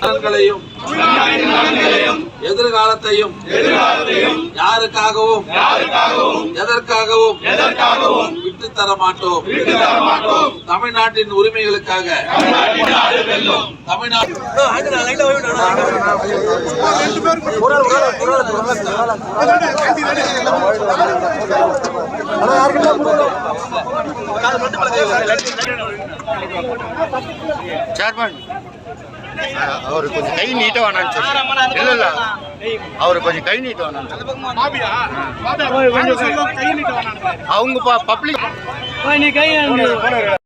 நலன்களையும் எதிர்காலத்தையும் யாருக்காகவும் எதற்காகவும் விட்டு தர மாட்டோம் தமிழ்நாட்டின் உரிமைகளுக்காக தமிழ்நாடு சேர்மன் அவர் கொஞ்சம் கை நீட்ட வேணாம்னு சொல்லி. இல்ல இல்ல. அவர் கொஞ்சம் கை நீட்ட வேணாம் அவங்க பப்ளிக் அவர்கள்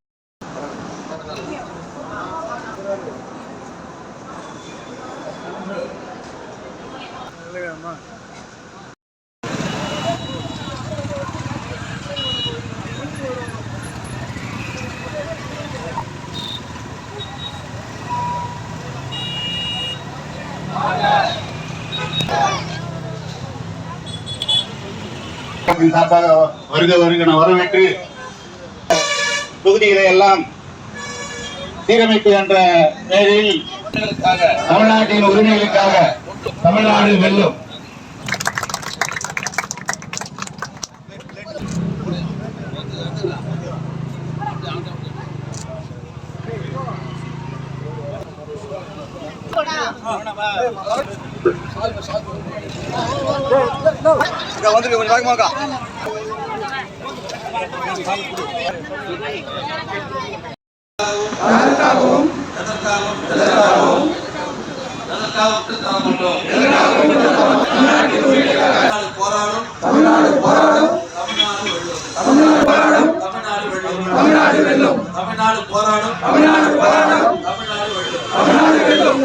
சார்பாக வருக வருகன வரவேற்று தொகுதிகளை எல்லாம் சீரமைப்பு என்ற பெயரில் தமிழ்நாட்டின் உரிமைகளுக்காக தமிழ்நாடு வெல்லும் எதற்காக விட்டு தர மாட்டோம் தமிழ்நாடு போராடும். தமிழ்நாடு போராடும் தமிழ்நாடு வெல்லும் தமிழ்நாடு வெல்லும். தமிழ்நாடு போராடும் தமிழ்நாடு போராடும் தமிழ்நாடு வெல்லும் தமிழ்நாடு வெல்லும்